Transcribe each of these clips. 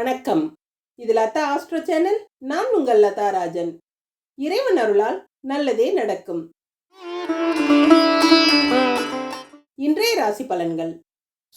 வணக்கம். இது Latha astro channel. நான் உங்கள் லதா ராஜன். இறைவன் அருளால் நல்லதே நடக்கும். இன்றைய ராசி பலன்கள்.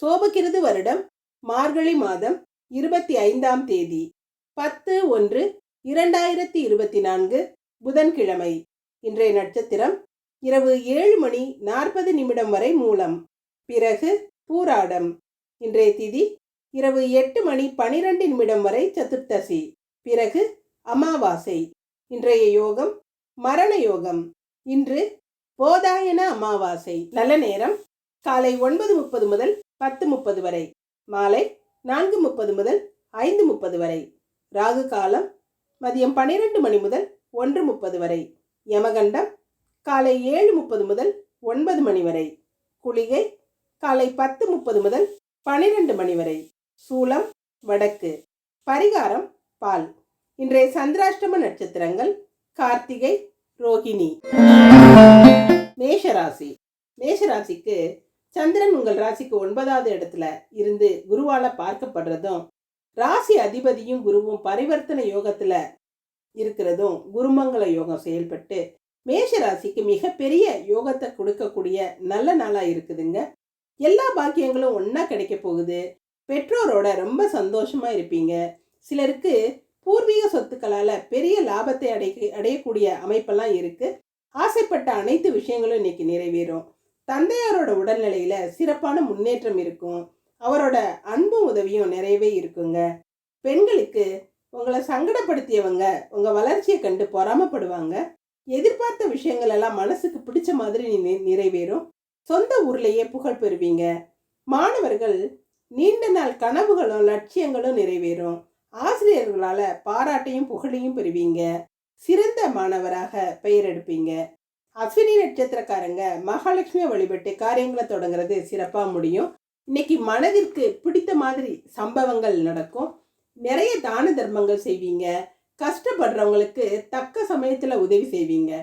சோபகிருது வருடம் மார்கழி மாதம் இருபத்தி ஐந்தாம் தேதி. பத்து ஒன்று இரண்டாயிரத்தி இருபத்தி நான்கு புதன்கிழமை. இன்றைய நட்சத்திரம் இரவு ஏழு மணி நாற்பது நிமிடம் வரை மூலம். பிறகு பூராடம். இன்றைய திதி இரவு எட்டு மணி பனிரெண்டு நிமிடம் வரை சதுர்த்தசி. பிறகு அமாவாசை. இன்றைய யோகம் மரண யோகம். இன்று போதாயன அமாவாசை. நல்ல நேரம். காலை ஒன்பது முப்பது முதல் பத்து முப்பது வரை. மாலை நான்கு முப்பது முதல் ஐந்து முப்பது வரை. ராகு காலம் மதியம் பன்னிரெண்டு மணி முதல் ஒன்று முப்பது வரை. யமகண்டம் காலை ஏழு முப்பது முதல் ஒன்பது மணி வரை. குளிகை காலை பத்து முப்பது முதல் பனிரெண்டு மணி வரை. சூலம் வடக்கு. பரிகாரம் பால். இன்றைய சந்திராஷ்டம நட்சத்திரங்கள் கார்த்திகை ரோகிணி மேஷராசி. மேஷராசிக்கு சந்திரன் உங்கள் ராசிக்கு ஒன்பதாவது இடத்துல இருந்து குருவால பார்க்கப்படுறதும் ராசி அதிபதியும் குருவும் பரிவர்த்தனை யோகத்துல இருக்கிறதும் குருமங்கள யோகம் செயல்பட்டு மேஷ ராசிக்கு மிகப்பெரிய யோகத்தை கொடுக்கக்கூடிய நல்ல நாளா இருக்குதுங்க. எல்லா பாக்கியங்களும் ஒன்றா கிடைக்க போகுது. பெற்றோரோட ரொம்ப சந்தோஷமா இருப்பீங்க. சிலருக்கு பூர்வீக சொத்துக்களால் பெரிய லாபத்தை அடை அடையக்கூடிய அமைப்பெல்லாம் இருக்கு. ஆசைப்பட்ட அனைத்து விஷயங்களும் இன்னைக்கு நிறைவேறும். தந்தையாரோட உடல்நிலையில சிறப்பான முன்னேற்றம் இருக்கும். அவரோட அன்பும் உதவியும் நிறையவே இருக்குங்க. பெண்களுக்கு உங்களை சங்கடப்படுத்தியவங்க உங்க வளர்ச்சியை கண்டு பொறாமப்படுவாங்க. எதிர்பார்த்த விஷயங்கள் எல்லாம் மனசுக்கு பிடிச்ச மாதிரி நிறைவேறும். சொந்த ஊர்லேயே புகழ் பெறுவீங்க. மாணவர்கள் நீண்ட நாள் கனவுகளும் லட்சியங்களும் நிறைவேறும். ஆசிரியர்களால் பாராட்டையும் புகழையும் பெறுவீங்க. சிறந்த மாணவராக பெயர் எடுப்பீங்க. அஸ்வினி நட்சத்திரக்காரங்க மகாலட்சுமியை வழிபட்டு காரியங்களை தொடங்குறது சிறப்பாக முடியும். இன்னைக்கு மனதிற்கு பிடித்த மாதிரி சம்பவங்கள் நடக்கும். நிறைய தான தர்மங்கள் செய்வீங்க. கஷ்டப்படுறவங்களுக்கு தக்க சமயத்தில் உதவி செய்வீங்க.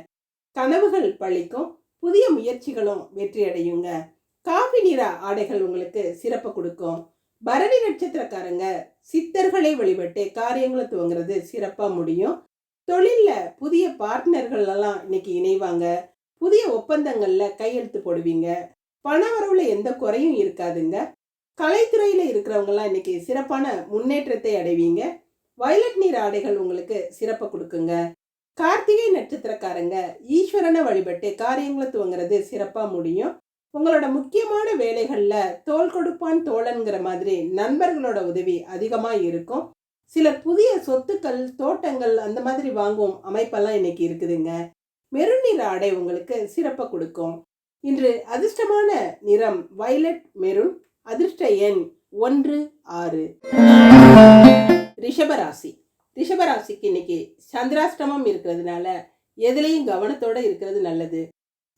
கனவுகள் பழிக்கும். புதிய முயற்சிகளும் வெற்றி அடையுங்க காபி நிற ஆடைகள் உங்களுக்கு சிறப்பு கொடுக்கும். பரணி நட்சத்திரக்காரங்க சித்தர்களை வழிபட்டு காரியங்களை துவங்குறது சிறப்பாக முடியும். தொழிலில் புதிய பார்ட்னர்கள் எல்லாம் இன்னைக்கு இணைவாங்க. புதிய ஒப்பந்தங்களில் கையெழுத்து போடுவீங்க. பண வரவுல எந்த குறையும் இருக்காதுங்க. கலைத்துறையில் இருக்கிறவங்கலாம் இன்னைக்கு சிறப்பான முன்னேற்றத்தை அடைவீங்க. வயலட் நீர் ஆடைகள் உங்களுக்கு சிறப்பை கொடுக்குங்க. கார்த்திகை நட்சத்திரக்காரங்க ஈஸ்வரனை வழிபட்டு காரியங்களை துவங்குறது சிறப்பாக முடியும். உங்களோட முக்கியமான வேலைகளில் தோல் கொடுப்பான் தோழன்கிற மாதிரி நண்பர்களோட உதவி அதிகமாக இருக்கும். சில புதிய சொத்துக்கள் தோட்டங்கள் அந்த மாதிரி வாங்கும் அமைப்பெல்லாம் இன்னைக்கு இருக்குதுங்க. மெருநீர் ஆடை உங்களுக்கு சிறப்பை கொடுக்கும். இன்று அதிர்ஷ்டமான நிறம் வயலட் மெரூன் அதிர்ஷ்ட எண் ஒன்று ஆறு. ரிஷபராசி. ரிஷபராசிக்கு இன்னைக்கு சந்திராஷ்டமம் இருக்கிறதுனால எதுலேயும் கவனத்தோட இருக்கிறது நல்லது.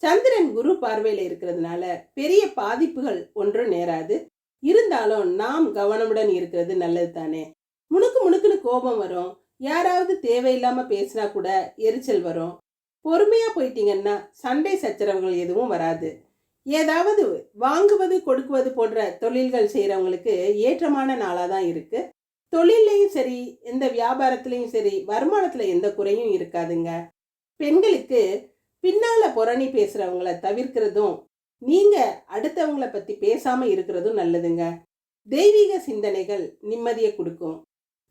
சந்திரன் குரு பார்வையில் இருக்கிறதுனால பெரிய பாதிப்புகள் ஒன்றும் நேராது. இருந்தாலும் நாம் கவனமுடன் இருக்கிறது நல்லது தானே முணுக்கு முணுக்குன்னு கோபம் வரும். யாராவது தேவையில்லாம பேசினா கூட எரிச்சல் வரும். பொறுமையா போயிட்டீங்கன்னா சண்டை சச்சரவுகள் எதுவும் வராது. ஏதாவது வாங்குவது கொடுக்குவது போன்ற தொழில்கள் செய்கிறவங்களுக்கு ஏற்றமான நாளாக தான் இருக்கு. தொழில்லையும் சரி எந்த வியாபாரத்துலேயும் சரி வருமானத்தில் எந்த குறையும் இருக்காதுங்க. பெண்களுக்கு பின்னால் புரணி பேசுகிறவங்கள தவிர்க்கிறதும் நீங்கள் அடுத்தவங்கள பற்றி பேசாமல் இருக்கிறதும் நல்லதுங்க. தெய்வீக சிந்தனைகள் நிம்மதியை கொடுக்கும்.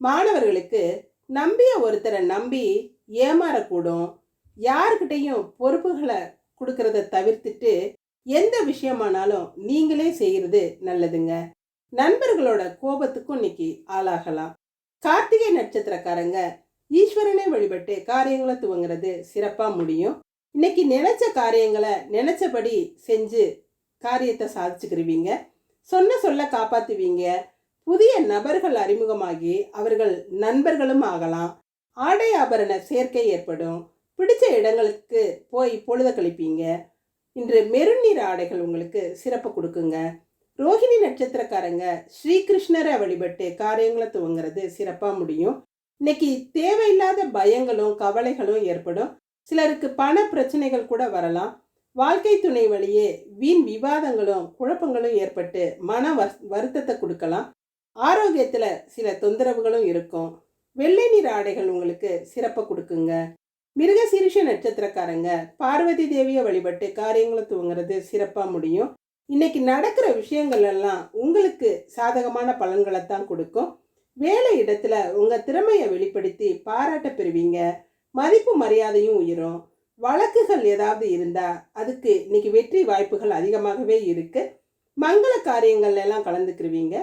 மாணவர்களுக்கு நம்பிய ஒருத்தரை நம்பி ஏமாறக்கூடும். யாருக்கிட்டையும் பொறுப்புகளை கொடுக்கறத தவிர்த்துட்டு எந்த விஷயமானாலும் நீங்களே செய்கிறது நல்லதுங்க. நண்பர்களோட கோபத்துக்கும் இன்னைக்கு ஆளாகலாம். கார்த்திகை நட்சத்திரக்காரங்க ஈஸ்வரனை வழிபட்டு காரியங்களை துவங்கிறது சிறப்பாக முடியும். இன்னைக்கு நினைச்ச காரியங்களை நினைச்சபடி செஞ்சு காரியத்தை சாதிச்சுக்கிருவீங்க. சொன்ன சொல்ல காப்பாத்துவீங்க. புதிய நபர்கள் அறிமுகமாகி அவர்கள் நண்பர்களும் ஆகலாம். ஆடை ஆபரண சேர்க்கை ஏற்படும். பிடிச்ச இடங்களுக்கு போய் பொழுத கழிப்பீங்க. இன்று மெருநீர் ஆடைகள் உங்களுக்கு சிறப்பு கொடுக்குங்க. ரோஹிணி நட்சத்திரக்காரங்க ஸ்ரீகிருஷ்ணரை வழிபட்டு காரியங்களை துவங்குறது சிறப்பாக முடியும். இன்னைக்கு தேவையில்லாத பயங்களும் கவலைகளும் ஏற்படும். சிலருக்கு பண பிரச்சனைகள் கூட வரலாம். வாழ்க்கை துணை வழியே வீண் விவாதங்களும் குழப்பங்களும் ஏற்பட்டு மன வருத்தத்தை கொடுக்கலாம். ஆரோக்கியத்தில் சில தொந்தரவுகளும் இருக்கும். வெள்ளை நிற ஆடைகள் உங்களுக்கு சிறப்பை கொடுக்குங்க. மிருகசீரிஷ நட்சத்திரக்காரங்க பார்வதி தேவியை வழிபட்டு காரியங்களை துவங்குறது சிறப்பாக முடியும். இன்னைக்கு நடக்கிற விஷயங்கள் எல்லாம் உங்களுக்கு சாதகமான பலன்களை தான் கொடுக்கும். வேலை இடத்துல உங்கள் திறமையை வெளிப்படுத்தி பாராட்ட பெறுவீங்க. மதிப்பு மரியாதையும் உயரும். வழக்குகள் ஏதாவது இருந்தால் அதுக்கு இன்னைக்கு வெற்றி வாய்ப்புகள் அதிகமாகவே இருக்கு. மங்கள காரியங்கள் எல்லாம் கலந்துக்கிருவீங்க.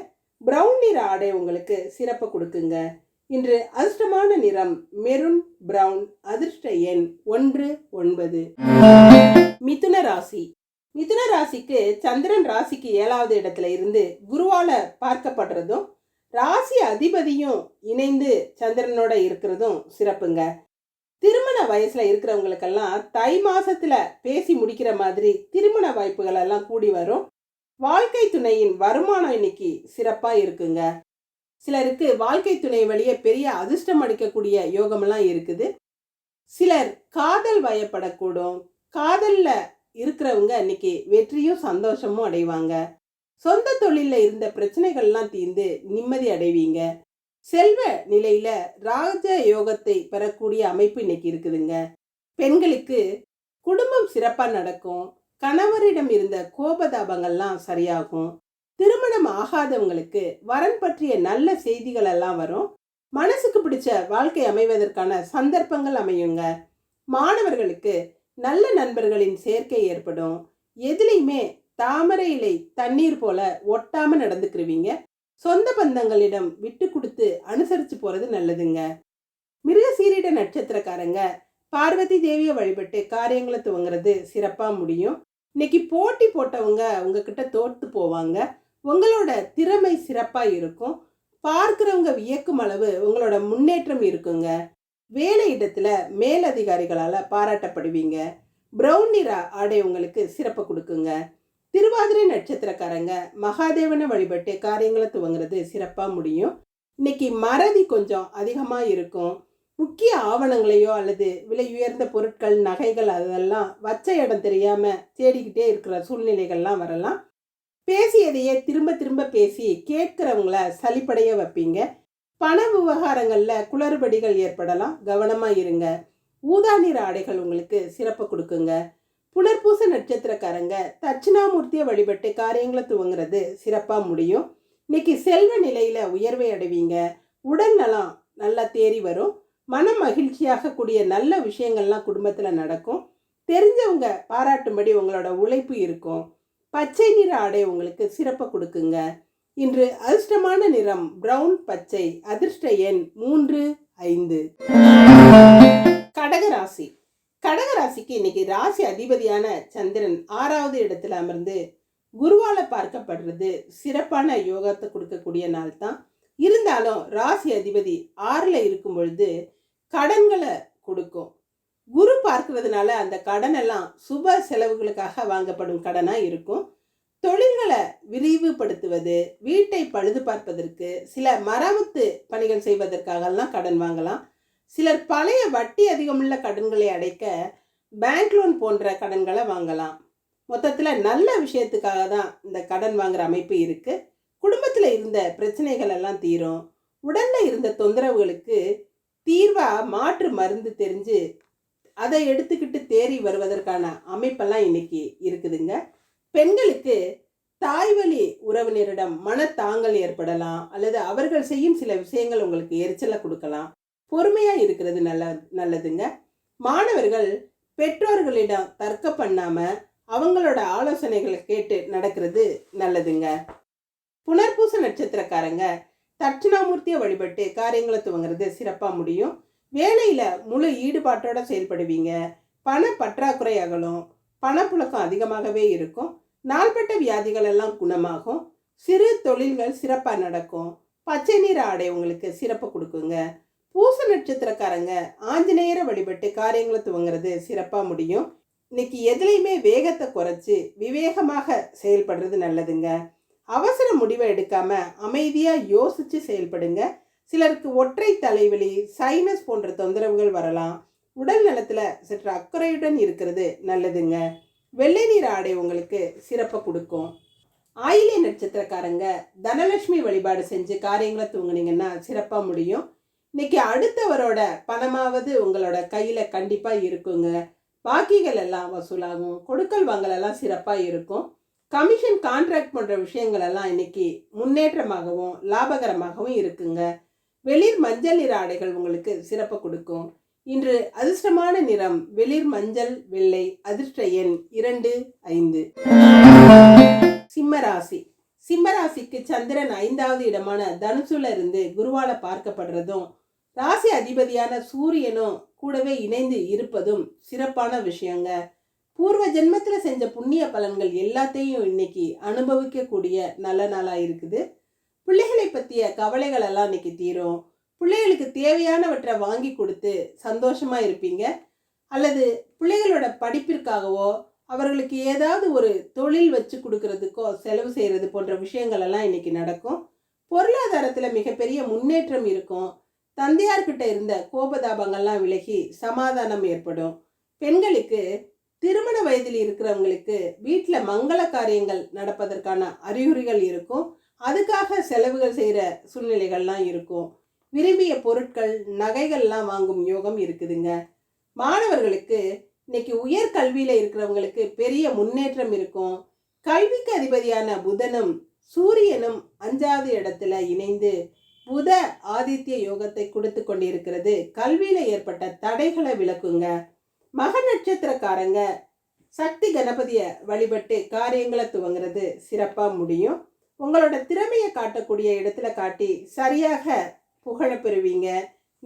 ப்ரௌன் நிற ஆடை உங்களுக்கு சிறப்பை கொடுக்குங்க. இன்று அதிர்ஷ்டமான நிறம் மெரூன் பிரவுன் அதிர்ஷ்ட எண் ஒன்று ஒன்பது. மிதுன ராசி. மிதுன ராசிக்கு சந்திரன் ராசிக்கு ஏழாவது இடத்துல இருந்து குருவால பார்க்கப்படுறதும் ராசி அதிபதியும் இணைந்து சந்திரனோட இருக்கிறதும் சிறப்புங்க. திருமண வயசுல இருக்கிறவங்களுக்கெல்லாம் தை மாசத்துல பேசி முடிக்கிற மாதிரி திருமண வாய்ப்புகள் எல்லாம் கூடி வரும். வாழ்க்கை துணையின் வருமானம் இன்னைக்கு சிறப்பா இருக்குங்க. சிலருக்கு வாழ்க்கை துணை வழியே பெரிய அதிர்ஷ்டம் அளிக்கக்கூடிய யோகமெல்லாம் இருக்குது. சிலர் காதல் வயப்படக்கூடும். காதல்ல இருக்கிறவங்க இன்னைக்கு வெற்றியும் சந்தோஷமும் அடைவாங்க. சொந்த தொழிலில் இருந்த பிரச்சனைகள்லாம் தீர்ந்து நிம்மதி அடைவீங்க. செல்வ நிலையில ராஜ யோகத்தை பெறக்கூடிய அமைப்பு இன்னைக்கு இருக்குதுங்க. பெண்களுக்கு குடும்பம் சிறப்பா நடக்கும். கணவரிடம் இருந்த கோபதாபங்கள்லாம் சரியாகும். திருமணம் ஆகாதவங்களுக்கு வரன் பற்றிய நல்ல செய்திகள் எல்லாம் வரும். மனசுக்கு பிடிச்ச வாழ்க்கை அமைவதற்கான சந்தர்ப்பங்கள் அமையுங்க. மாணவர்களுக்கு நல்ல நண்பர்களின் சேர்க்கை ஏற்படும். எதுலையுமே தாமரை இலை தண்ணீர் போல ஒட்டாம நடந்துக்கிருவீங்க. சொந்த பந்தங்களிடம் விட்டு கொடுத்து அனுசரித்து போகிறது நல்லதுங்க. மிருகசீரிட நட்சத்திரக்காரங்க பார்வதி தேவியை வழிபட்டு காரியங்களை துவங்குறது சிறப்பாக முடியும். இன்னைக்கு போட்டி போட்டவங்க உங்ககிட்ட தோற்று போவாங்க. உங்களோட திறமை சிறப்பாக இருக்கும். பார்க்குறவங்க வியக்கும் அளவு உங்களோட முன்னேற்றம் இருக்குங்க. வேலை இடத்துல மேலதிகாரிகளால் பாராட்டப்படுவீங்க. ப்ரௌன் நிற ஆடை உங்களுக்கு சிறப்பு கொடுக்குங்க. திருவாதிரை நட்சத்திரக்காரங்க மகாதேவனை வழிபட்டு காரியங்களை துவங்குறது சிறப்பாக முடியும். இன்னைக்கு மறதி கொஞ்சம் அதிகமாக இருக்கும். முக்கிய ஆவணங்களையோ அல்லது விலை உயர்ந்த பொருட்கள் நகைகள் அதெல்லாம் வச்ச இடம் தெரியாமல் தேடிக்கிட்டே இருக்கிற சூழ்நிலைகள்லாம் வரலாம். பேசியதையே திரும்ப திரும்ப பேசி கேட்குறவங்கள சளிப்படைய வைப்பீங்க. பண விவகாரங்களில் குளறுபடிகள் ஏற்படலாம். கவனமாக இருங்க. ஊதா நிற ஆடைகள் உங்களுக்கு சிறப்பு கொடுக்குங்க. புலர்பூச நட்சத்திரக்காரங்க தட்சிணாமூர்த்தியை வழிபட்டு காரியங்களை துவங்குறது சிறப்பாக முடியும். இன்னைக்கு செல்வ நிலையில் உயர்வை அடைவீங்க. உடல் நலம் நல்லா தேறி வரும். மன மகிழ்ச்சியாக கூடிய நல்ல விஷயங்கள்லாம் குடும்பத்தில் நடக்கும். தெரிஞ்சவங்க பாராட்டும்படி உங்களோட உழைப்பு இருக்கும். பச்சை நிற ஆடை உங்களுக்கு சிறப்பை கொடுக்குங்க. இன்று அதிர்ஷ்டமான நிறம் பிரவுன் பச்சை அதிர்ஷ்ட எண் மூன்று ஐந்து. கடகராசி. கடகராசிக்கு இன்னைக்கு ராசி அதிபதியான சந்திரன் ஆறாவது இடத்துல அமர்ந்து குருவால பார்க்கப்படுறது சிறப்பான யோகத்தை கொடுக்கக்கூடிய நாள் தான் இருந்தாலும் ராசி அதிபதி ஆறில் இருக்கும் பொழுது கடன்களை கொடுக்கும். குரு பார்க்கறதுனால அந்த கடனெல்லாம் சுப செலவுகளுக்காக வாங்கப்படும் கடனாக இருக்கும். தொழில்களை விரிவுபடுத்துவது வீட்டை பழுது பார்ப்பதற்கு சில மரமத்து பணிகள் செய்வதற்காகலாம் கடன் வாங்கலாம். சிலர் பழைய வட்டி அதிகமுள்ள கடன்களை அடைக்க பேங்க் லோன் போன்ற கடன்களை வாங்கலாம். மொத்தத்தில் நல்ல விஷயத்துக்காக தான் இந்த கடன் வாங்குற அமைப்பு இருக்கு. குடும்பத்தில் இருந்த பிரச்சனைகள் எல்லாம் தீரும். உடலில் இருந்த தொந்தரவுகளுக்கு தீர்வாக மாற்று மருந்து தெரிஞ்சு அதை எடுத்துக்கிட்டு தேறி வருவதற்கான அமைப்பெல்லாம் இன்னைக்கு இருக்குதுங்க. பெண்களுக்கு தாய்வழி உறவினரிடம் மனத்தாங்கல் ஏற்படலாம். அல்லது அவர்கள் செய்யும் சில விஷயங்கள் உங்களுக்கு எரிச்சலை கொடுக்கலாம். பொறுமையாக இருக்கிறது நல்ல நல்லதுங்க. மாணவர்கள் பெற்றோர்களிடம் தர்க்க பண்ணாம அவங்களோட ஆலோசனைகளை கேட்டு நடக்கிறது நல்லதுங்க. புனர்பூச நட்சத்திரக்காரங்க தட்சிணாமூர்த்தியை வழிபட்டு காரியங்களை துவங்குறது சிறப்பாக முடியும். வேலையில் முழு ஈடுபாட்டோட செயல்படுவீங்க. பண பற்றாக்குறை அகலும் பணப்புழக்கம் அதிகமாகவே இருக்கும். நாள்பட்ட வியாதிகள் எல்லாம் குணமாகும். சிறு தொழில்கள் சிறப்பாக நடக்கும். பச்சை நீர் ஆடை உங்களுக்கு சிறப்பு கொடுக்குங்க. பூச நட்சத்திரக்காரங்க ஆஞ்சநேயரை வழிபட்டு காரியங்களை துவங்குறது சிறப்பாக முடியும். இன்னைக்கு எதுலேயுமே வேகத்தை குறைச்சி விவேகமாக செயல்படுறது நல்லதுங்க. அவசர முடிவை எடுக்காம அமைதியாக யோசித்து செயல்படுங்க. சிலருக்கு ஒற்றை தலைவலி சைனஸ் போன்ற தொந்தரவுகள் வரலாம். உடல் நலத்தில் சற்று அக்கறையுடன் இருக்கிறது நல்லதுங்க. வெள்ளை நீர் ஆடை உங்களுக்கு சிறப்பை கொடுக்கும். ஆயிலே நட்சத்திரக்காரங்க தனலட்சுமி வழிபாடு செஞ்சு காரியங்களை தூங்குனீங்கன்னா சிறப்பாக முடியும். இன்னைக்கு அடுத்தவரோட பணமாவது உங்களோட கையில் கண்டிப்பாக இருக்குங்க. பாக்கிகள் எல்லாம் வசூலாகும். கொடுக்கல் வாங்கல் எல்லாம் சிறப்பாக இருக்கும். கமிஷன் கான்ட்ராக்ட் போன்ற விஷயங்கள் எல்லாம் இன்னைக்கு முன்னேற்றமாகவும் லாபகரமாகவும் இருக்குங்க. வெளிர் மஞ்சள் நிற ஆடைகள் உங்களுக்கு சிறப்பு கொடுக்கும். இன்று அதிர்ஷ்டமான நிறம் வெளிர் மஞ்சள் வெள்ளை அதிர்ஷ்ட எண் இரண்டு ஐந்து. சிம்மராசி சிம்மராசிக்கு சந்திரன் ஐந்தாவது இடமான தனுசுல இருந்து குருவால பார்க்கப்படுறதும் ராசி அதிபதியான சூரியனும் கூடவே இணைந்து இருப்பதும் சிறப்பான விஷயங்க. பூர்வ ஜென்மத்தில் செஞ்ச புண்ணிய பலன்கள் எல்லாத்தையும் இன்னைக்கு அனுபவிக்கக்கூடிய நல்ல நாளாக இருக்குது. பிள்ளைகளை பற்றிய கவலைகள் எல்லாம் இன்னைக்கு தீரும். பிள்ளைகளுக்கு தேவையானவற்றை வாங்கி கொடுத்து சந்தோஷமாக இருப்பீங்க. அல்லது பிள்ளைகளோட படிப்பிற்காகவோ அவர்களுக்கு ஏதாவது ஒரு தொழில் வச்சு கொடுக்கறதுக்கோ செலவு செய்கிறது போன்ற விஷயங்கள் எல்லாம் இன்னைக்கு நடக்கும். பொருளாதாரத்தில் மிகப்பெரிய முன்னேற்றம் இருக்கும். தந்தையார்கிட்ட இருந்த கோபதாபங்கள்லாம் விலகி சமாதானம் ஏற்படும். பெண்களுக்கு திருமண வயதில் இருக்கிறவங்களுக்கு வீட்டில் மங்கள காரியங்கள் நடப்பதற்கான அறிகுறிகள் இருக்கும். அதுக்காக செலவுகள் செய்கிற சூழ்நிலைகள்லாம் இருக்கும். விரும்பிய பொருட்கள் நகைகள்லாம் வாங்கும் யோகம் இருக்குதுங்க. மாணவர்களுக்கு இன்னைக்கு உயர்கல்வியில் இருக்கிறவங்களுக்கு பெரிய முன்னேற்றம் இருக்கும். கல்விக்கு அதிபதியான புதனும் சூரியனும் அஞ்சாவது இடத்துல இணைந்து புத ஆதித்ய யோகத்தை கொடுத்து கொண்டிருக்கிறது. கல்வியில ஏற்பட்ட தடைகளை விளக்குங்க. மக நட்சத்திரக்காரங்க சக்தி கணபதிய வழிபட்டு காரியங்களை துவங்குறது சிறப்பா முடியும். உங்களோட திறமையை காட்டக்கூடிய இடத்துல காட்டி சரியாக புகழ பெறுவீங்க.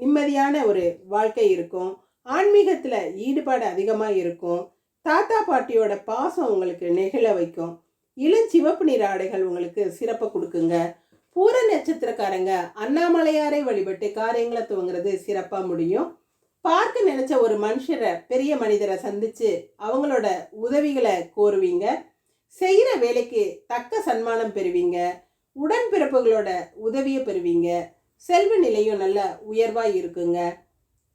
நிம்மதியான ஒரு வாழ்க்கை இருக்கும். ஆன்மீகத்தில் ஈடுபாடு அதிகமாக இருக்கும். தாத்தா பாட்டியோட பாசம் உங்களுக்கு நெகிழ வைக்கும். இளஞ்சிவப்பு நிற ஆடைகள் உங்களுக்கு சிறப்பை கொடுக்குங்க. பூர நட்சத்திரக்காரங்க அண்ணாமலையாரை வழிபட்டு காரியங்களை துவங்குறது சிறப்பாக முடியும். பார்க்க நினைச்ச ஒரு மனுஷரை பெரிய மனிதரை சந்திச்சு அவங்களோட உதவிகளை கோருவீங்க. செய்கிற வேலைக்கு தக்க சன்மானம் பெறுவீங்க. உடன்பிறப்புகளோட உதவியை பெறுவீங்க. செல்வ நிலையும் நல்ல உயர்வாக இருக்குங்க.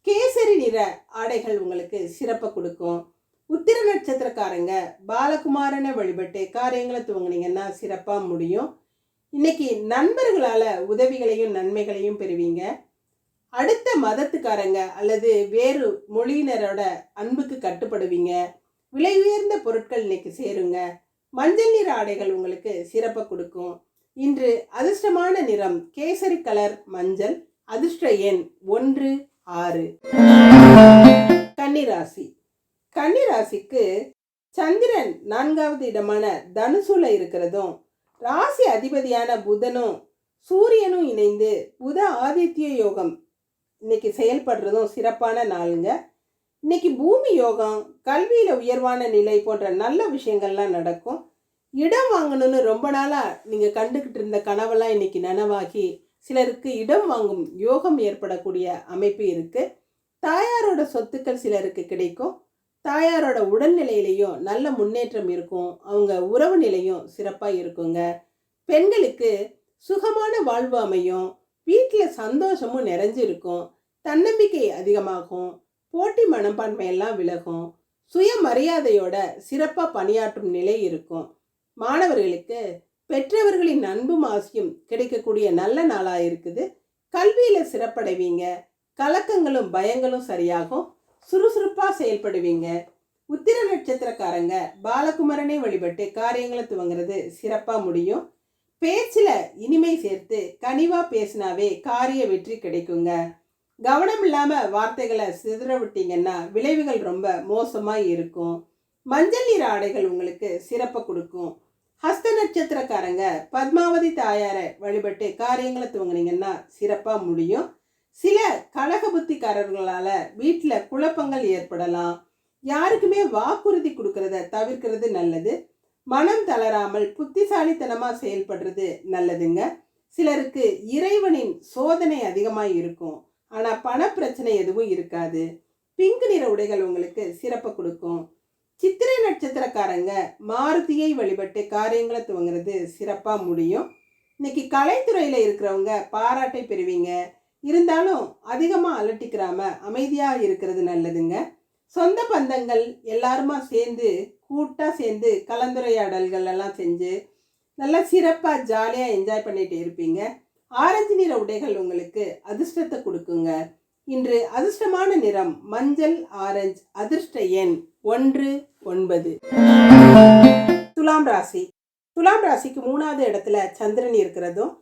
கேசரி நிற ஆடைகள் உங்களுக்கு சிறப்பை கொடுக்கும். உத்திர நட்சத்திரக்காரங்க பாலகுமாரனை வழிபட்டு காரியங்களை துவங்குனீங்கன்னா சிறப்பாக முடியும். இன்னைக்கு நண்பர்களால் உதவிகளையும் நன்மைகளையும் பெறுவீங்க. அடுத்த மதத்துக்காரங்க அல்லது வேறு மொழியினரோட அன்புக்கு கட்டுப்படுவீங்க. விலை உயர்ந்த பொருட்கள் இன்னைக்கு சேருங்க. மஞ்சள் நிற ஆடைகள் உங்களுக்கு சிறப்பை கொடுக்கும். இன்று அதிர்ஷ்டமான நிறம் கேசரி கலர் மஞ்சள் அதிர்ஷ்ட எண் ஒன்று ஆறு. கன்னிராசி. கன்னிராசிக்கு சந்திரன் நான்காவது இடமான தனுசுல இருக்கிறதும் ராசி அதிபதியான புதனும் சூரியனும் இணைந்து புத ஆதித்ய யோகம் இன்னைக்கு செயல்படுறதும் சிறப்பான நாளுங்க. இன்னைக்கு பூமி யோகம் கல்வியில் உயர்வான நிலை போன்ற நல்ல விஷயங்கள்லாம் நடக்கும். இடம் வாங்கணும்னு ரொம்ப நாளாக நீங்கள் கண்டுக்கிட்டு இருந்த கனவெல்லாம் இன்னைக்கு நனவாகி சிலருக்கு இடம் வாங்கும் யோகம் ஏற்படக்கூடிய அமைப்பு இருக்குது தாயாரோட சொத்துக்கள் சிலருக்கு கிடைக்கும். தாயாரோட உடல்நிலையிலையும் நல்ல முன்னேற்றம் இருக்கும். அவங்க உறவு நிலையும் சிறப்பாக இருக்குங்க. பெண்களுக்கு சுகமான வாழ்வு அமையும். வீட்டில் சந்தோஷமும் நிறைஞ்சிருக்கும். தன்னம்பிக்கை அதிகமாகும். போட்டி மனப்பான்மையெல்லாம் விலகும். சுயமரியாதையோட சிறப்பாக பணியாற்றும் நிலை இருக்கும். மாணவர்களுக்கு பெற்றவர்களின் அன்பும் ஆசையும் கிடைக்கக்கூடிய நல்ல நாளாக இருக்குது. கல்வியில் சிறப்படைவீங்க. கலக்கங்களும் பயங்களும் சரியாகும். சுறுசுறுப்பாக செயல்படுவீங்க. உத்திர நட்சத்திரக்காரங்க பாலகுமரனை வழிபட்டு காரியங்களை துவங்குறது சிறப்பாக முடியும். பேச்சில் இனிமை சேர்த்து கனிவாக பேசினாவே காரிய வெற்றி கிடைக்குங்க. கவனம் இல்லாமல் வார்த்தைகளை சிதற விட்டீங்கன்னா விளைவுகள் ரொம்ப மோசமாக இருக்கும். மஞ்சள் நிற ஆடைகள் உங்களுக்கு சிறப்பை கொடுக்கும். ஹஸ்த நட்சத்திரக்காரங்க பத்மாவதி தாயாரை வழிபட்டு காரியங்களை துவங்குனீங்கன்னா சிறப்பாக முடியும். சில கழக புத்திக்காரர்களால் வீட்டில் குழப்பங்கள் ஏற்படலாம். யாருக்குமே வாக்குறுதி கொடுக்கறத தவிர்க்கிறது நல்லது. மனம் தளராமல் புத்திசாலித்தனமாக செயல்படுறது நல்லதுங்க. சிலருக்கு இறைவனின் சோதனை அதிகமாக இருக்கும். ஆனால் பணப்பிரச்சனை எதுவும் இருக்காது. பிங்க் நிற உடைகள் உங்களுக்கு சிறப்பை கொடுக்கும். சித்திரை நட்சத்திரக்காரங்க மாருதியை வழிபட்டு காரியங்களை துவங்குறது சிறப்பாக முடியும். இன்னைக்கு கலைத்துறையில் இருக்கிறவங்க பாராட்டை பெறுவீங்க. இருந்தாலும் அதிகமாக அலட்டிக்கிறாம அமைதியாக இருக்கிறது நல்லதுங்க. சொந்த பந்தங்கள் எல்லாருமா சேர்ந்து கூட்டாக சேர்ந்து கலந்துரையாடல்கள் எல்லாம் செஞ்சு நல்லா சிறப்பாக ஜாலியாக என்ஜாய் பண்ணிட்டு இருப்பீங்க. ஆரஞ்சு நிற உடைகள் உங்களுக்கு அதிர்ஷ்டத்தை கொடுக்குங்க. இன்று அதிர்ஷ்டமான நிறம் மஞ்சள் ஆரஞ்சு அதிர்ஷ்ட எண் ஒன்று ஒன்பது. துலாம் ராசி. துலாம் ராசிக்கு மூணாவது இடத்துல சந்திரன் இருக்கிறதும்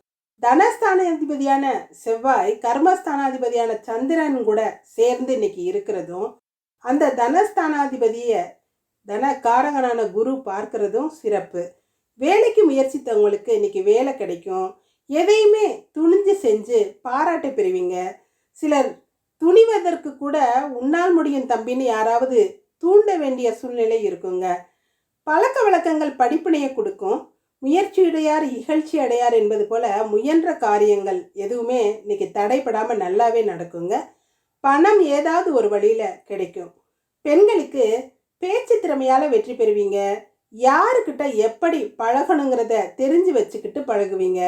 தனஸ்தானாதிபதியான செவ்வாய் கர்மஸ்தானாதிபதியான சந்திரன் கூட சேர்ந்து இன்னைக்கு இருக்கிறதும் அந்த தனஸ்தானாதிபதியை தன காரகனான குரு பார்க்கிறதும் சிறப்பு. வேலைக்கு முயற்சித்தவங்களுக்கு இன்னைக்கு வேலை கிடைக்கும். எதையுமே துணிஞ்சு செஞ்சு பாராட்ட பெறுவீங்க. சிலர் துணிவதற்கு கூட உன்னால் முடியும் தம்பின்னு யாராவது தூண்ட வேண்டிய சூழ்நிலை இருக்குங்க. பழக்க வழக்கங்கள் படிப்பினையை கொடுக்கும். முயற்சியுடையார் இகழ்ச்சி அடையார் என்பது போல முயன்ற காரியங்கள் எதுவுமே இன்னைக்கு தடைப்படாமல் நல்லாவே நடக்குங்க. பணம் ஏதாவது ஒரு வழியில் கிடைக்கும். பெண்களுக்கு பேச்சு திறமையால் வெற்றி பெறுவீங்க. யாருக்கிட்ட எப்படி பழகணுங்கிறத தெரிஞ்சு வச்சுக்கிட்டு பழகுவீங்க.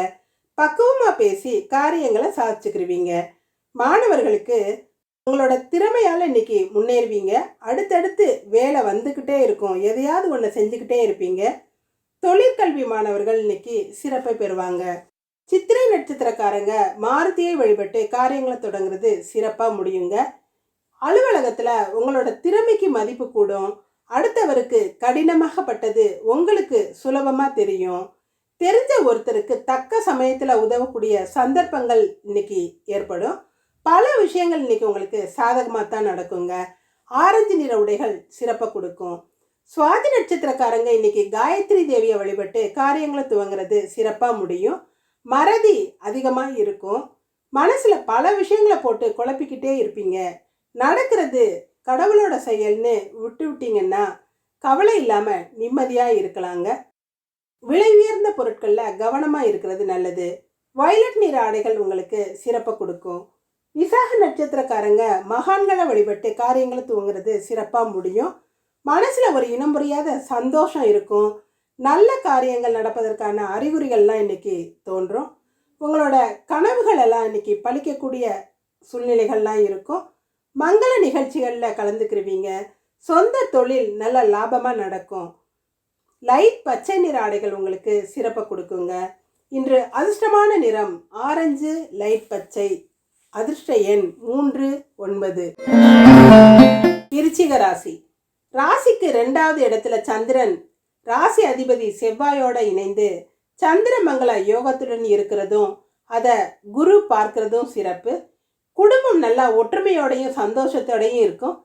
பக்குவமாக பேசி காரியங்களை சாதிச்சுக்கிருவீங்க. மாணவர்களுக்கு உங்களோட திறமையால் இன்னைக்கு முன்னேறுவீங்க. அடுத்தடுத்து வேலை வந்துக்கிட்டே இருக்கும். எதையாவது ஒன்று செஞ்சுக்கிட்டே இருப்பீங்க. தொழிற்கல்வி மாணவர்கள் இன்னைக்கு சிறப்பை பெறுவாங்க. சித்திரை நட்சத்திரக்காரங்க மாருதியை வழிபட்டு காரியங்களை தொடங்குறது சிறப்பாக முடியுங்க. அலுவலகத்தில் உங்களோட திறமைக்கு மதிப்பு கூடும். அடுத்தவருக்கு கடினமாகப்பட்டது உங்களுக்கு சுலபமாக தெரியும். தெரிஞ்ச ஒருத்தருக்கு தக்க சமயத்தில் உதவக்கூடிய சந்தர்ப்பங்கள் இன்னைக்கு ஏற்படும். பல விஷயங்கள் இன்னைக்கு உங்களுக்கு சாதகமாக தான் நடக்குங்க. ஆரஞ்சு நிற உடைகள் சிறப்பை கொடுக்கும். சுவாதி நட்சத்திரக்காரங்க இன்னைக்கு காயத்ரி தேவியை வழிபட்டு காரியங்களை துவங்குறது சிறப்பாக முடியும். மறதி அதிகமாக இருக்கும். மனசில் பல விஷயங்களை போட்டு குழப்பிக்கிட்டே இருப்பீங்க. நடக்கிறது கடவுளோட செயல்னு விட்டு விட்டீங்கன்னா கவலை இல்லாமல் நிம்மதியாக இருக்கலாங்க. விலை உயர்ந்த பொருட்களில் கவனமாக இருக்கிறது நல்லது. வயலட் நிற ஆடைகள் உங்களுக்கு சிறப்பை கொடுக்கும். விசாக நட்சத்திரக்காரங்க மகான்களை வழிபட்டு காரியங்களை துவங்குறது சிறப்பாக முடியும். மனசில் ஒரு இனம் புரியாத சந்தோஷம் இருக்கும். நல்ல காரியங்கள் நடப்பதற்கான அறிகுறிகள்லாம் இன்னைக்கு தோன்றும். உங்களோட கனவுகள் எல்லாம் இன்னைக்கு பழிக்கக்கூடிய சூழ்நிலைகள்லாம் இருக்கும். மங்கள நிகழ்ச்சிகளில் கலந்துக்கிருவீங்க. சொந்த தொழில் நல்ல லாபமாக நடக்கும். லைட் பச்சை நிற ஆடைகள் உங்களுக்கு சிறப்பை கொடுக்குங்க. இன்று அதிர்ஷ்டமான நிறம் ஆரஞ்சு லைட் பச்சை அதிர்ஷ்ட எண் மூன்று ஒன்பது. விருச்சிக ராசி. ராசிக்கு ரெண்டாவது இடத்துல சந்திரன் ராசி அதிபதி செவ்வாயோட இணைந்து சந்திரமங்கல யோகத்துடன் இருக்கிறதும் அதை குரு பார்க்கறதும் சிறப்பு. குடும்பம் நல்லா ஒற்றுமையோடையும் சந்தோஷத்தோடையும் இருக்கும்.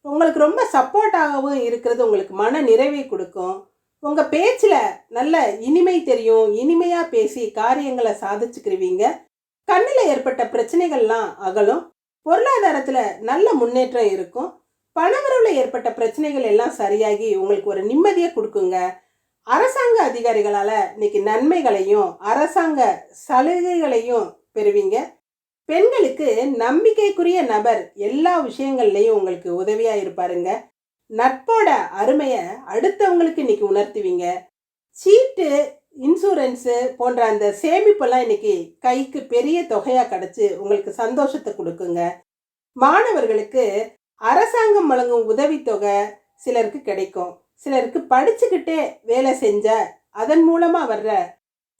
உங்களுக்கு ரொம்ப சப்போர்ட்டாகவும் இருக்கிறது உங்களுக்கு மன நிறைவை கொடுக்கும். உங்கள் பேச்சில் நல்ல இனிமை தெரியும் இனிமையாக பேசி காரியங்களை சாதிச்சுக்கிருவீங்க. கண்ணில் ஏற்பட்ட பிரச்சனைகள்லாம் அகலும். பொருளாதாரத்தில் நல்ல முன்னேற்றம் இருக்கும். பணவரவில் ஏற்பட்ட பிரச்சனைகள் எல்லாம் சரியாகி உங்களுக்கு ஒரு நிம்மதியை கொடுக்குங்க. அரசாங்க அதிகாரிகளால் இன்னைக்கு நன்மைகளையும் அரசாங்க சலுகைகளையும் பெறுவீங்க. பெண்களுக்கு நம்பிக்கைக்குரிய நபர் எல்லா விஷயங்கள்லையும் உங்களுக்கு உதவியாக இருப்பாருங்க. நட்போட அருமையை அடுத்தவங்களுக்கு இன்னைக்கு உணர்த்துவீங்க. சீட்டு இன்சூரன்ஸு போன்ற அந்த சேமிப்பெல்லாம் இன்னைக்கு கைக்கு பெரிய தொகையாக கிடச்சி உங்களுக்கு சந்தோஷத்தை கொடுக்குங்க. மாணவர்களுக்கு அரசாங்கம் வழங்கும் உதவித்தொகை சிலருக்கு கிடைக்கும். சிலருக்கு படிச்சுக்கிட்டே வேலை செஞ்ச அதன் மூலமாக வர்ற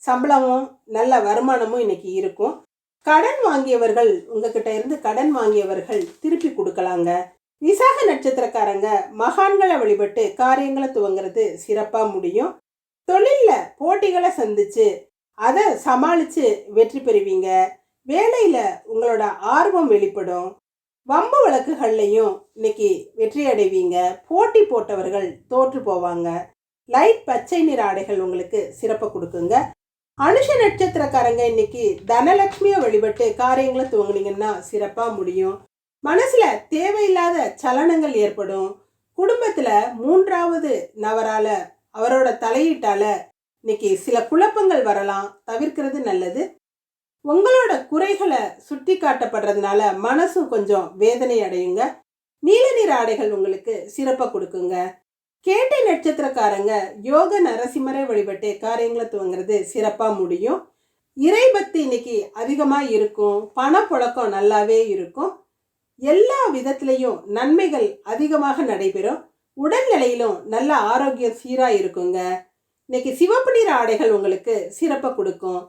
சம்பளமும் நல்ல வருமானமும் இன்னைக்கு இருக்கும். கடன் வாங்கியவர்கள் உங்ககிட்ட இருந்து கடன் வாங்கியவர்கள் திருப்பி கொடுக்கலாங்க. விசாக நட்சத்திரக்காரங்க மகான்களை வழிபட்டு காரியங்களை துவங்குறது சிறப்பாக முடியும். தொழிலில் போட்டிகளை சந்திச்சு அதை சமாளித்து வெற்றி பெறுவீங்க. வேலையில் உங்களோட ஆர்வம் வெளிப்படும். வம்பு வழக்குகள்லையும் இன்னைக்கு வெற்றி அடைவீங்க. போட்டி போட்டவர்கள் தோற்று போவாங்க. லைட் பச்சை நிற ஆடைகள் உங்களுக்கு சிறப்பை கொடுக்குங்க. அனுஷ நட்சத்திரக்காரங்க இன்னைக்கு தனலட்சுமியை வழிபட்டு காரியங்களை துவங்குனீங்கன்னா சிறப்பாக முடியும். மனசில் தேவையில்லாத சலனங்கள் ஏற்படும். குடும்பத்தில் மூன்றாவது நபரால் அவரோட தலையீட்டால் இன்னைக்கு சில குழப்பங்கள் வரலாம். தவிர்க்கிறது நல்லது. உங்களோட குறைகளை சுட்டி காட்டப்படுறதுனால மனசும் கொஞ்சம் வேதனை அடையுங்க. நீல நிற ஆடைகள் உங்களுக்கு சிறப்பாக கொடுக்குங்க. கேட்டை நட்சத்திரக்காரங்க யோக நரசிம்மரை வழிபட்டு காரியங்களை துவங்குறது சிறப்பாக முடியும். இறைபக்தி இன்னைக்கு அதிகமாக இருக்கும். பணப்புழக்கம் நல்லாவே இருக்கும். எல்லா விதத்துலேயும் நன்மைகள் அதிகமாக நடைபெறும். உடல்நிலையிலும் நல்ல ஆரோக்கியம் சீராக இருக்குங்க. இன்னைக்கு சிவப்பு நிற ஆடைகள் உங்களுக்கு சிறப்பாக கொடுக்கும்.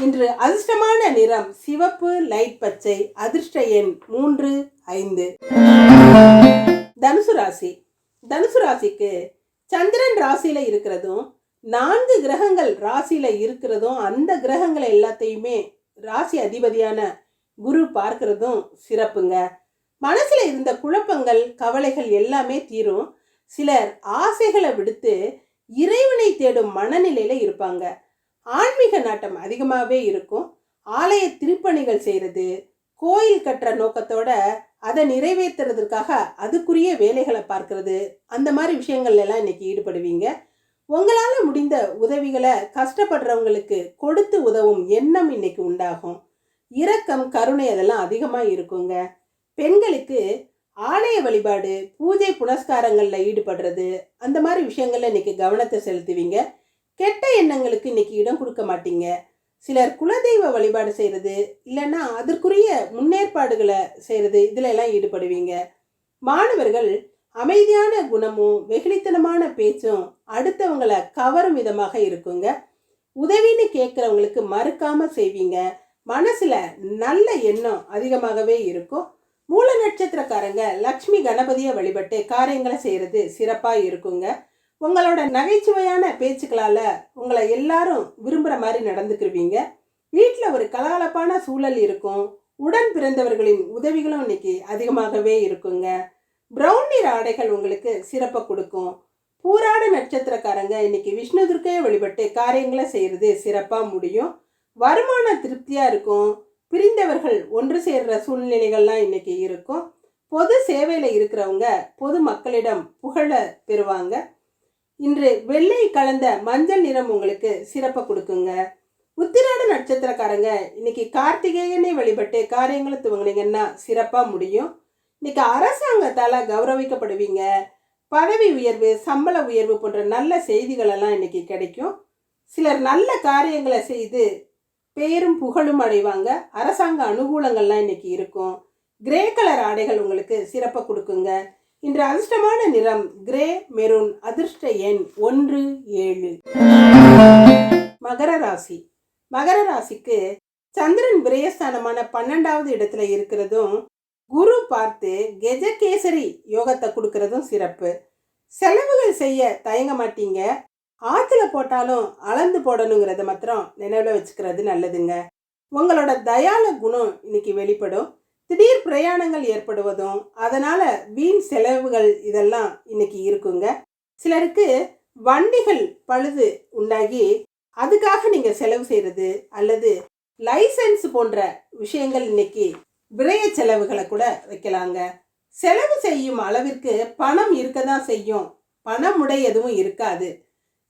இன்று அதிர்ஷ்டமான நிறம் சிவப்பு லைட் பச்சை அதிர்ஷ்ட எண் மூன்று ஐந்து. தனுசு ராசி. தனுசு ராசிக்கு சந்திரன் ராசியில இருக்கிறதும் நான்கு கிரகங்கள் ராசியில இருக்கிறதும் அந்த கிரகங்கள் எல்லாத்தையுமே ராசி அதிபதியான குரு பார்க்கிறதும் சிறப்புங்க. மனசுல இருந்த குழப்பங்கள் கவலைகள் எல்லாமே தீரும். சிலர் ஆசைகளை விடுத்து இறைவனை தேடும் மனநிலையில இருப்பாங்க. ஆன்மீக நாட்டம் அதிகமாகவே இருக்கும். ஆலய திருப்பணிகள் செய்கிறது கோயில் கட்டுற நோக்கத்தோட அதை நிறைவேற்றுறதுக்காக அதுக்குரிய வேலைகளை பார்க்கறது அந்த மாதிரி விஷயங்கள் எல்லாம் இன்னைக்கு ஈடுபடுவீங்க. உங்களால் முடிந்த உதவிகளை கஷ்டப்படுறவங்களுக்கு கொடுத்து உதவும் எண்ணம் இன்னைக்கு உண்டாகும். இரக்கம் கருணை அதெல்லாம் அதிகமாக இருக்குங்க. பெண்களுக்கு ஆலய வழிபாடு பூஜை புனஸ்காரங்களில் ஈடுபடுறது அந்த மாதிரி விஷயங்கள்ல இன்னைக்கு கவனத்தை செலுத்துவீங்க. கெட்ட எண்ணங்களுக்கு இன்னைக்கு இடம் கொடுக்க மாட்டீங்க. சிலர் குலதெய்வ வழிபாடு செய்கிறது இல்லைன்னா அதற்குரிய முன்னேற்பாடுகளை செய்கிறது இதில் எல்லாம் ஈடுபடுவீங்க. மாணவர்கள் அமைதியான குணமும் வெகுளித்தனமான பேச்சும் அடுத்தவங்களை கவரும் விதமாக இருக்குங்க. உதவின்னு கேட்குறவங்களுக்கு மறுக்காம செய்வீங்க. மனசில் நல்ல எண்ணம் அதிகமாகவே இருக்கும். மூல நட்சத்திரக்காரங்க லக்ஷ்மி கணபதியை வழிபட்டு காரியங்களை செய்கிறது சிறப்பாக இருக்குங்க. உங்களோட நகைச்சுவையான பேச்சுக்களால் உங்களை எல்லாரும் விரும்புகிற மாதிரி நடந்துக்கிருவீங்க. வீட்டில் ஒரு கலகலப்பான சூழல் இருக்கும். உடன் பிறந்தவர்களின் உதவிகளும் இன்னைக்கு அதிகமாகவே இருக்குங்க. ப்ரௌன் நிற ஆடைகள் உங்களுக்கு சிறப்பை கொடுக்கும். பூராட நட்சத்திரக்காரங்க இன்னைக்கு விஷ்ணு துர்க்கையை வழிபட்டு காரியங்களை செய்கிறது சிறப்பாக முடியும். வருமானம் திருப்தியாக இருக்கும். பிரிந்தவர்கள் ஒன்று சேர்கிற சூழ்நிலைகள்லாம் இன்னைக்கு இருக்கும். பொது சேவையில் இருக்கிறவங்க பொது மக்களிடம் புகழ பெறுவாங்க. இன்று வெள்ளை கலந்த மஞ்சள் நிறம் உங்களுக்கு சிறப்பை கொடுக்குங்க. உத்திராட நட்சத்திரக்காரங்க இன்னைக்கு கார்த்திகேயனை வழிபட்டு காரியங்களை துவங்கினீங்கன்னா சிறப்பாக முடியும். இன்னைக்கு அரசாங்கத்தால் கௌரவிக்கப்படுவீங்க. பதவி உயர்வு சம்பள உயர்வு போன்ற நல்ல செய்திகளெல்லாம் இன்னைக்கு கிடைக்கும். சிலர் நல்ல காரியங்களை செய்து பேரும் புகழும் அடைவாங்க. அரசாங்க அனுகூலங்கள்லாம் இன்னைக்கு இருக்கும். கிரே கலர் ஆடைகள் உங்களுக்கு சிறப்பை கொடுக்குங்க. இன்று அதிர்ஷ்டமான நிறம் கிரே மெரூன் அதிர்ஷ்ட எண் ஒன்று ஏழு. மகர ராசி. மகர ராசிக்கு சந்திரன் விரயஸ்தானமான பன்னெண்டாவது இடத்துல இருக்கிறதும் குரு பார்த்து கெஜகேசரி யோகத்தை கொடுக்கறதும் சிறப்பு. செலவுகள் செய்ய தயங்க மாட்டீங்க. ஆற்றுல போட்டாலும் அளந்து போடணுங்கிறத மாத்திரம் நினைவில் வச்சுக்கிறது நல்லதுங்க. உங்களோட தயால குணம் இன்னைக்கு வெளிப்படும். திடீர் பிரயாணங்கள் ஏற்படுவதும் அதனால் வீண் செலவுகள் இதெல்லாம் இன்னைக்கு இருக்குங்க. சிலருக்கு வண்டிகள் பழுது உண்டாகி அதுக்காக நீங்கள் செலவு செய்கிறது அல்லது லைசன்ஸ் போன்ற விஷயங்கள் இன்னைக்கு விரய செலவுகளை கூட வைக்கலாங்க. செலவு செய்யும் அளவிற்கு பணம் இருக்க தான் செய்யும் பணமுடை எதுவும் இருக்காது.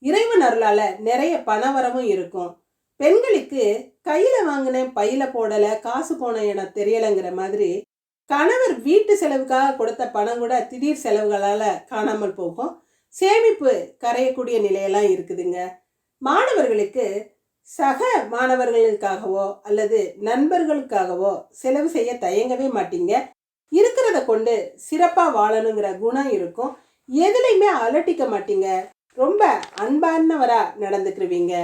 இறைவன் அருளால நிறைய பணவரமும் இருக்கும். பெண்களுக்கு கையில் வாங்கினேன் பையில் போடலை காசு போன என தெரியலைங்கிற மாதிரி. கணவர் வீட்டு செலவுக்காக கொடுத்த பணம் கூட திடீர் செலவுகளால் காணாமல் போகும். சேமிப்பு கரையக்கூடிய நிலையெல்லாம் இருக்குதுங்க. மாணவர்களுக்கு சக மாணவர்களுக்காகவோ அல்லது நண்பர்களுக்காகவோ செலவு செய்ய தயங்கவே மாட்டீங்க. இருக்கிறத கொண்டு சிறப்பாக வாழணுங்கிற குணம் இருக்கும். எதுலையுமே அலட்டிக்க மாட்டீங்க. ரொம்ப அன்பானவராக நடந்துக்கிருவீங்க.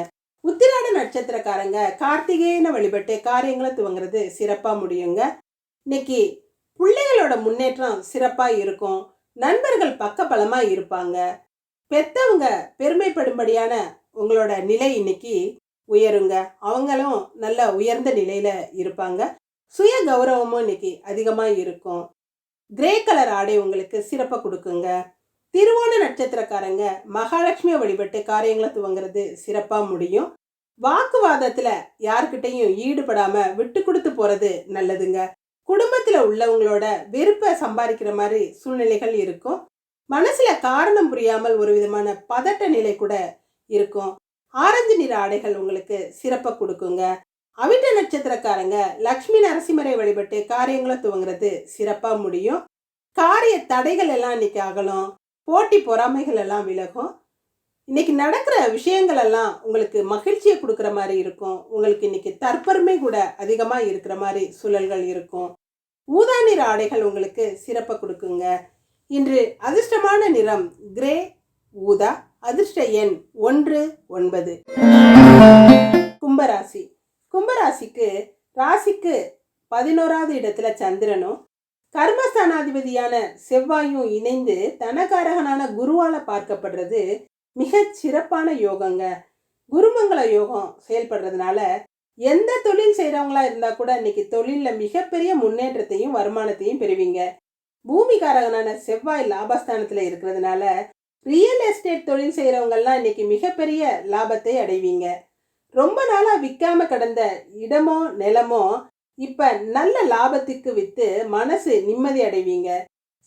உத்திராட நட்சத்திரக்காரங்க கார்த்திகேயனை வழிபட்டு காரியங்களை துவங்குறது சிறப்பாக முடியுங்க. இன்னைக்கு பிள்ளைகளோட முன்னேற்றம் சிறப்பாக இருக்கும். நண்பர்கள் பக்கபலமாக இருப்பாங்க. பெத்தவங்க பெருமைப்படும்படியான உங்களோட நிலை இன்னைக்கு உயருங்க. அவங்களும் நல்ல உயர்ந்த நிலையில இருப்பாங்க. சுய கௌரவமும் இன்னைக்கு அதிகமாக இருக்கும். கிரே கலர் ஆடை உங்களுக்கு சிறப்பாக கொடுக்குங்க. திருவோண நட்சத்திரக்காரங்க மகாலட்சுமியை வழிபட்டு காரியங்களை துவங்குறது சிறப்பாக முடியும். வாக்குவாதத்தில் யார்கிட்டையும் ஈடுபடாமல் விட்டு கொடுத்து போகிறது நல்லதுங்க. குடும்பத்தில் உள்ளவங்களோட வெறுப்பை சம்பாதிக்கிற மாதிரி சூழ்நிலைகள் இருக்கும். மனசில் காரணம் புரியாமல் ஒரு விதமான பதட்ட நிலை கூட இருக்கும். ஆரஞ்சு நிற ஆடைகள் உங்களுக்கு சிறப்பை கொடுக்குங்க. அவிட்ட நட்சத்திரக்காரங்க லக்ஷ்மி நரசிம்மரை வழிபட்டு காரியங்களை துவங்குறது சிறப்பாக முடியும். காரிய தடைகள் எல்லாம் இன்னைக்கு அகலும். போட்டி பொறாமைகள் எல்லாம் விலகும். இன்னைக்கு நடக்கிற விஷயங்கள் எல்லாம் உங்களுக்கு மகிழ்ச்சியை கொடுக்குற மாதிரி இருக்கும். உங்களுக்கு இன்னைக்கு தற்பெருமை கூட அதிகமாக இருக்கிற மாதிரி சூழல்கள் இருக்கும். ஊதா நிற ஆடைகள் உங்களுக்கு சிறப்பை கொடுக்குங்க. இன்று அதிர்ஷ்டமான நிறம் கிரே ஊதா அதிர்ஷ்ட எண் ஒன்று ஒன்பது. கும்பராசி. கும்பராசிக்கு ராசிக்கு பதினோராவது இடத்துல சந்திரனும் கர்மஸ்தானாதிபதியான செவ்வாயும் இணைந்து தனகாரகனான குருவால பார்க்கப்படுறது மிக சிறப்பான யோகங்க. குருமங்கள யோகம் செயல்படுறதுனால எந்த தொழில் செய்கிறவங்களா இருந்தால் கூட இன்னைக்கு தொழிலில் மிகப்பெரிய முன்னேற்றத்தையும் வருமானத்தையும் பெறுவீங்க. பூமிகாரகனான செவ்வாய் லாபஸ்தானத்தில் இருக்கிறதுனால ரியல் எஸ்டேட் தொழில் செய்கிறவங்கெல்லாம் இன்னைக்கு மிகப்பெரிய லாபத்தை அடைவீங்க. ரொம்ப நாளாக விற்காம கிடந்த இடமோ நிலமோ இப்போ நல்ல லாபத்துக்கு விற்று மனசு நிம்மதி அடைவீங்க.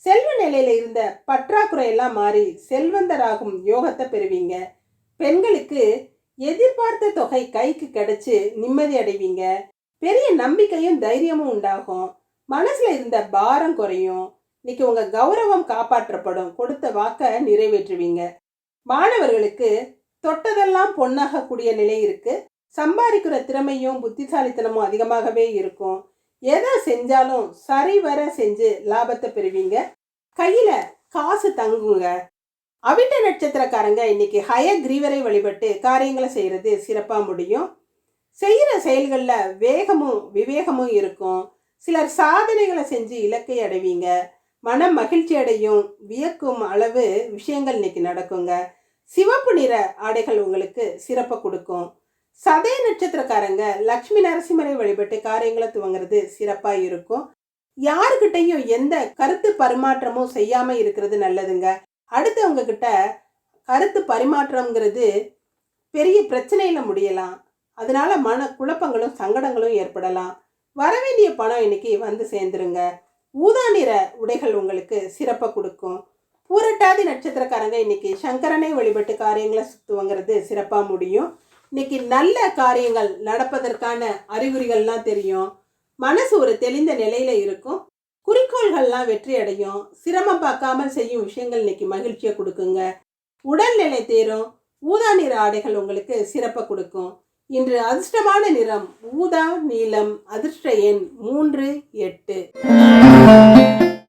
செல்வ நிலையில இருந்த பற்றாக்குறை எல்லாம் மாறி செல்வந்தராகும் யோகத்தை பெறுவீங்க. பெண்களுக்கு எதிர்பார்த்த தொகை கைக்கு கிடைச்சு நிம்மதி அடைவீங்க. பெரிய நம்பிக்கையும் தைரியமும் உண்டாகும். மனசுல இருந்த பாரம் குறையும். இன்னைக்கு உங்க கௌரவம் காப்பாற்றப்படும். கொடுத்த வாக்க நிறைவேற்றுவீங்க. மாணவர்களுக்கு தொட்டதெல்லாம் பொன்னாகக்கூடிய நிலை இருக்குது சம்பாதிக்கிற திறமையும் புத்திசாலித்தனமும் அதிகமாகவே இருக்கும். எதை செஞ்சாலும் சரிவர செஞ்சு லாபத்தை பெறுவீங்க. கையில் காசு தங்குங்க. அவிட்ட நட்சத்திரக்காரங்க இன்னைக்கு ஹய கிரீவரை வழிபட்டு காரியங்களை செய்கிறது சிறப்பாக முடியும். செய்கிற செயல்களில் வேகமும் விவேகமும் இருக்கும். சிலர் சாதனைகளை செஞ்சு இலக்கை அடைவீங்க. மனம் மகிழ்ச்சி அடையும் வியக்கும் அளவு விஷயங்கள் இன்னைக்கு நடக்குங்க. சிவப்பு நிற ஆடைகள் உங்களுக்கு சிறப்பை கொடுக்கும். சதய நட்சத்திரக்காரங்க லக்ஷ்மி நரசிம்மரை வழிபட்டு காரியங்களை துவங்குறது சிறப்பாக இருக்கும். யாருக்கிட்டையும் எந்த கருத்து பரிமாற்றமும் செய்யாமல் இருக்கிறது நல்லதுங்க. அடுத்தவங்க கிட்ட கருத்து பரிமாற்றம்ங்கிறது பெரிய பிரச்சனையில் முடியலாம். அதனால மன குழப்பங்களும் சங்கடங்களும் ஏற்படலாம். வரவேண்டிய பணம் இன்னைக்கு வந்து சேர்ந்துருங்க. ஊதா நிற உடைகள் உங்களுக்கு சிறப்பை கொடுக்கும். பூரட்டாதி நட்சத்திரக்காரங்க இன்னைக்கு சங்கரனை வழிபட்டு காரியங்களை சுத்துவங்கிறது சிறப்பாக முடியும். இன்னைக்கு நல்ல காரியங்கள் நடப்பதற்கான அறிகுறிகள்லாம் தெரியும். மனசு ஒரு தெளிந்த நிலையில இருக்கும். குறிக்கோள்கள்லாம் வெற்றி அடையும். சிரமம் பார்க்காமல் செய்யும் விஷயங்கள் இன்னைக்கு மகிழ்ச்சியை கொடுக்குங்க. உடல்நிலை தேரும். ஊதா நிற ஆடைகள் உங்களுக்கு சிறப்பை கொடுக்கும். இன்று அதிர்ஷ்டமான நிறம் ஊதா நீலம் அதிர்ஷ்ட எண் மூன்று எட்டு.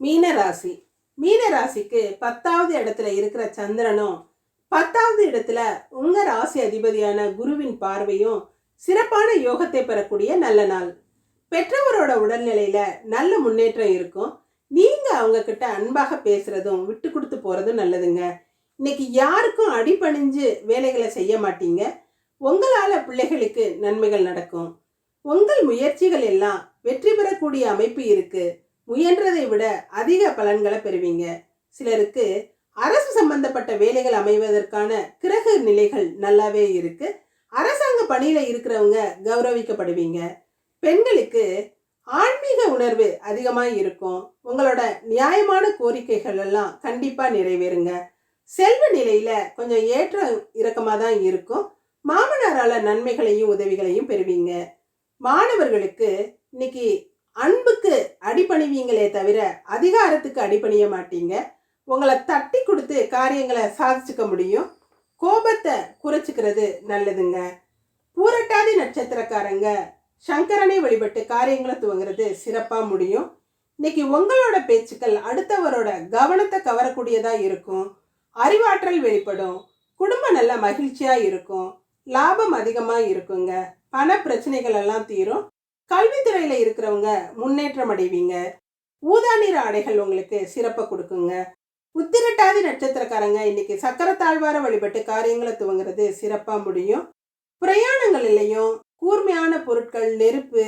மீனராசி. மீனராசிக்கு பத்தாவது இடத்துல இருக்கிற சந்திரனும் பத்தாவது இடத்துல உங்க ராசி அதிபதியான குருவின் பார்வையும் சிறப்பான யோகத்தை பெறக்கூடிய நல்ல நாள். பெற்றவரோட உடல்நிலையில நல்ல முன்னேற்றம் இருக்கும். நீங்க அவங்க கிட்ட அன்பாக பேசுறதும் விட்டு கொடுத்து போறதும் நல்லதுங்க. இன்னைக்கு யாருக்கும் அடிபணிஞ்சு வேலைகளை செய்ய மாட்டீங்க. உங்களால பிள்ளைகளுக்கு நன்மைகள் நடக்கும். உங்கள் முயற்சிகள் எல்லாம் வெற்றி பெறக்கூடிய அமைப்பு இருக்கு. முயன்றதை விட அதிக பலன்களை பெறுவீங்க. சிலருக்கு அரசு சம்பந்தப்பட்ட வேலைகள் அமைவதற்கான கிரக நிலைகள் நல்லாவே இருக்கு. அரசாங்க பணியில இருக்கிறவங்க கௌரவிக்கப்படுவீங்க. பெண்களுக்கு ஆன்மீக உணர்வு அதிகமாக இருக்கும். உங்களோட நியாயமான கோரிக்கைகள் எல்லாம் கண்டிப்பாக நிறைவேறுங்க. செல்வ நிலையில் கொஞ்சம் ஏற்ற இறக்கமாக தான் இருக்கும். மாமனாரால் நன்மைகளையும் உதவிகளையும் பெறுவீங்க. மாணவர்களுக்கு இன்னைக்கு அன்புக்கு அடிபணிவீங்களே தவிர அதிகாரத்துக்கு அடிபணிய மாட்டீங்க. உங்களை தட்டி கொடுத்து காரியங்களை சாதிச்சுக்க முடியும். கோபத்தை குறைச்சிக்கிறது நல்லதுங்க. பூரட்டாதி நட்சத்திரக்காரங்க சங்கரனை வழிபட்டு காரியங்களை துவங்குறது சிறப்பாக முடியும். இன்னைக்கு உங்களோட பேச்சுக்கள் அடுத்தவரோட கவனத்தை கவரக்கூடியதாக இருக்கும். அறிவாற்றல் வெளிப்படும். குடும்பம் நல்ல மகிழ்ச்சியாக இருக்கும். லாபம் அதிகமாக இருக்குங்க. பண பிரச்சனைகள் எல்லாம் தீரும். கல்வித்துறையில் இருக்கிறவங்க முன்னேற்றம் அடைவீங்க. ஊதா நிற ஆடைகள் உங்களுக்கு சிறப்பை கொடுக்குங்க. உத்திரட்டாதி நட்சத்திரக்காரங்க. இன்னைக்கு சக்கர தாழ்வார வழிபட்டு காரியங்களை துவங்குறது சிறப்பா முடியும். பிரயாணங்களிலையும் கூர்மையான பொருட்கள் நெருப்பு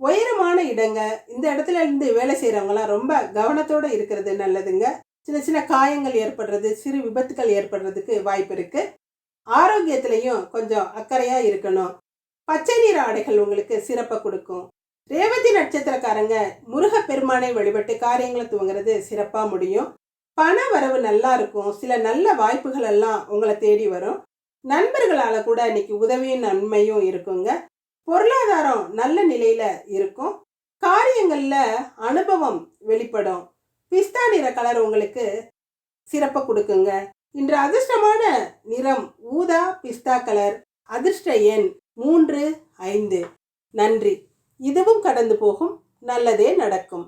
உயரமான இடங்க இந்த இடத்துல இருந்து வேலை செய்கிறவங்களாம் ரொம்ப கவனத்தோடு இருக்கிறது நல்லதுங்க. சின்ன சின்ன காயங்கள் ஏற்படுறது சிறு விபத்துகள் ஏற்படுறதுக்கு வாய்ப்பு இருக்கு. ஆரோக்கியத்திலையும் கொஞ்சம் அக்கறையாக இருக்கணும். பச்சை நிற ஆடைகள் உங்களுக்கு சிறப்பை கொடுக்கும். ரேவதி நட்சத்திரக்காரங்க முருக பெருமானை வழிபட்டு காரியங்களை துவங்குறது சிறப்பாக முடியும். பண வரவு நல்லா இருக்கும். சில நல்ல வாய்ப்புகள் எல்லாம் உங்களை தேடி வரும். நண்பர்களால் கூட இன்னைக்கு உதவியும் நன்மையும் இருக்குங்க. பொருளாதாரம் நல்ல நிலையில் இருக்கும். காரியங்களில் அனுபவம் வெளிப்படும். பிஸ்தா நிற கலர் உங்களுக்கு சிறப்பை கொடுக்குங்க. இன்று அதிர்ஷ்டமான நிறம் ஊதா பிஸ்தா கலர். அதிர்ஷ்ட எண் மூன்று ஐந்து. நன்றி. இதுவும் கடந்து போகும். நல்லதே நடக்கும்.